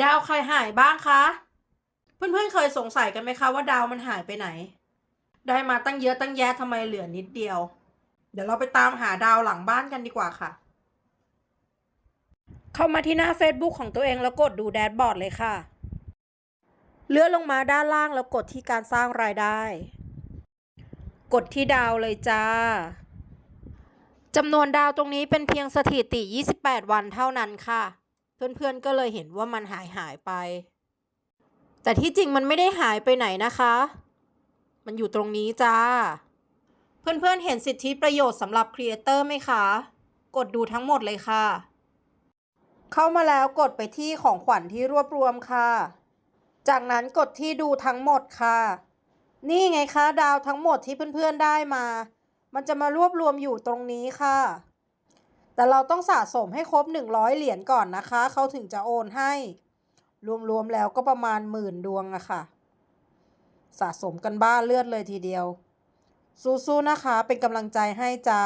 ดาวใครหายบ้างคะ เพื่อนๆเคยสงสัยกันไหมคะว่าดาวมันหายไปไหน ได้มาตั้งเยอะตั้งแยะทำไมเหลือนิดเดียว เดี๋ยวเราไปตามหาดาวหลังบ้านกันดีกว่าค่ะ เข้ามาที่หน้า Facebook ของตัวเองแล้วกดดูแดชบอร์ดเลยค่ะ เลื่อนลงมาด้านล่างแล้วกดที่การสร้างรายได้ กดที่ดาวเลยจ้าจำนวนดาวตรงนี้เป็นเพียงสถิติ 28 วันเท่านั้นค่ะ เพื่อนๆก็เลยเห็นว่ามันหายหายไป แต่ที่จริงมันไม่ได้หายไปไหนนะคะ มันอยู่ตรงนี้จ้า เพื่อนๆเห็นสิทธิประโยชน์สำหรับครีเอเตอร์ไหมคะ กดดูทั้งหมดเลยค่ะ เข้ามาแล้วกดไปที่ของขวัญที่รวบรวมค่ะ จากนั้นกดที่ดูทั้งหมดค่ะ นี่ไงคะ ดาวทั้งหมดที่เพื่อนๆได้มา มันจะมารวบรวมอยู่ตรงนี้ค่ะ แต่เราต้องสะสมให้ครบ 100 เหรียญก่อนนะคะ เขาถึงจะโอนให้ รวมๆแล้วก็ประมาณหมื่นดวงอะค่ะ สะสมกันบ้าเลือดเลยทีเดียว สู้ๆนะคะ เป็นกำลังใจให้จ้า